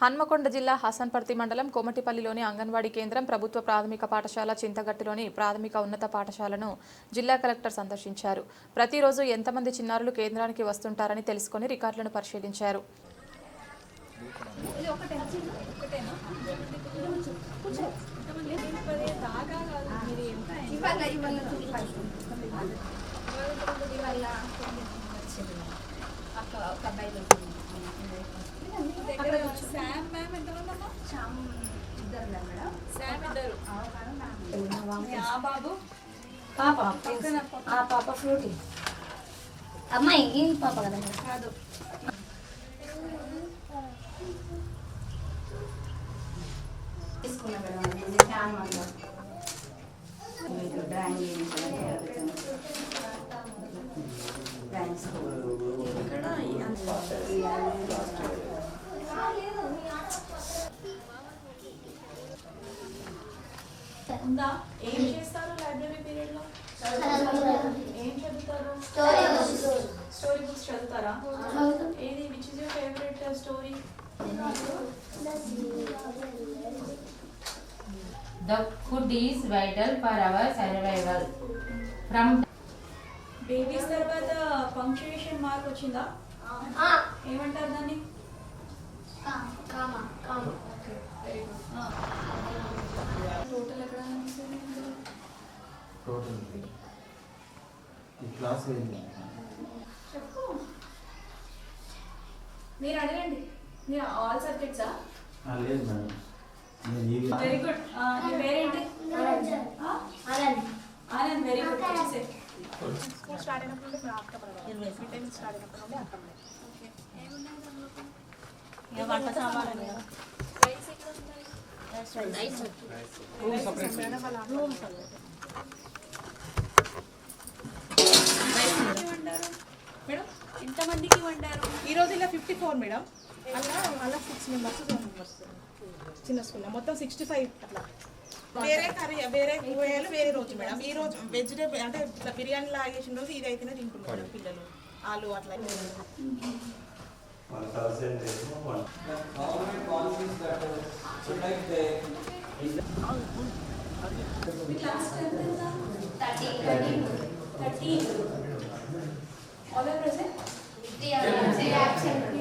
హన్మకొండ జిల్లా హసన్పర్తి మండలం కోమటిపల్లిలోని అంగన్వాడీ కేంద్రం ప్రభుత్వ ప్రాథమిక పాఠశాల చింతగట్టులోని ప్రాథమిక ఉన్నత పాఠశాలను జిల్లా కలెక్టర్ సందర్శించారు. ప్రతిరోజు ఎంతమంది చిన్నారులు కేంద్రానికి వస్తుంటారని తెలుసుకొని రికార్డులను పరిశీలించారు. అక్క ఒక అబ్బాయి శామ్ మ్యామ్ ఎంతమందమ్మా శ్యామ్ ఇద్దరు మేడం శామ్ ఇద్దరు ఆ బాబు పాప ఆ పాప ఫ్రూటీ అమ్మాయి ఈ పాప కదా కాదు తీసుకున్నా మేడం డ్రాయింగ్ ఉందా? ఏం చేస్తారు లైబ్రరీ పీరియడ్లో ఏం చదువుతారు? Story books. చదువుతారా? ఏది? Which is your favourite story The food is vital for our survival. From babies తర్వాత పంక్చుయేషన్ మార్క్ వచ్చిందా? ఏమంటారు దాన్ని? టోటల్ ఈ క్లాస్ ఏంటి చెప్పు మీరు అడగండి మీరు ఆల్ సబ్జెక్ట్సా ఆ, లేదు మేడం నేను ఈ వెరీ గుడ్ మీ పేరేంటి ఆ? ఆనంద్ వెరీ గుడ్ వచ్చేసే స్కూల్ స్టార్ట్ అయినప్పుడు నుండి మేము అక్క పడవాలి మీ టైం స్టార్ట్ అయినప్పుడు నుండి అక్క పడవాలి ఇక వంట సామాన్లు కదా. మేడం వాళ్ళ రూమ్స్ ఎంతమందికి వండారు? ఈ రోజు ఇలా ఫిఫ్టీ ఫోర్ మేడం. అలా అలా సిక్స్ మెంబర్స్ సెవెన్ మెంబర్స్ చిన్న స్కూల్లో మొత్తం సిక్స్టీ ఫైవ్ అట్లా వేరే కర్రీ వేరే కూరగాయలు వేరే రోజు మేడం. ఈ రోజు వెజిటేబుల్ అంటే ఇట్లా బిర్యానీ లాగా చేసిన రోజు ఇది అయితేనే తింటున్నారు పిల్లలు. ఆలు అట్లా మన థర్స్డే వన్ మీ క్లాస్ ఎంత థర్టీ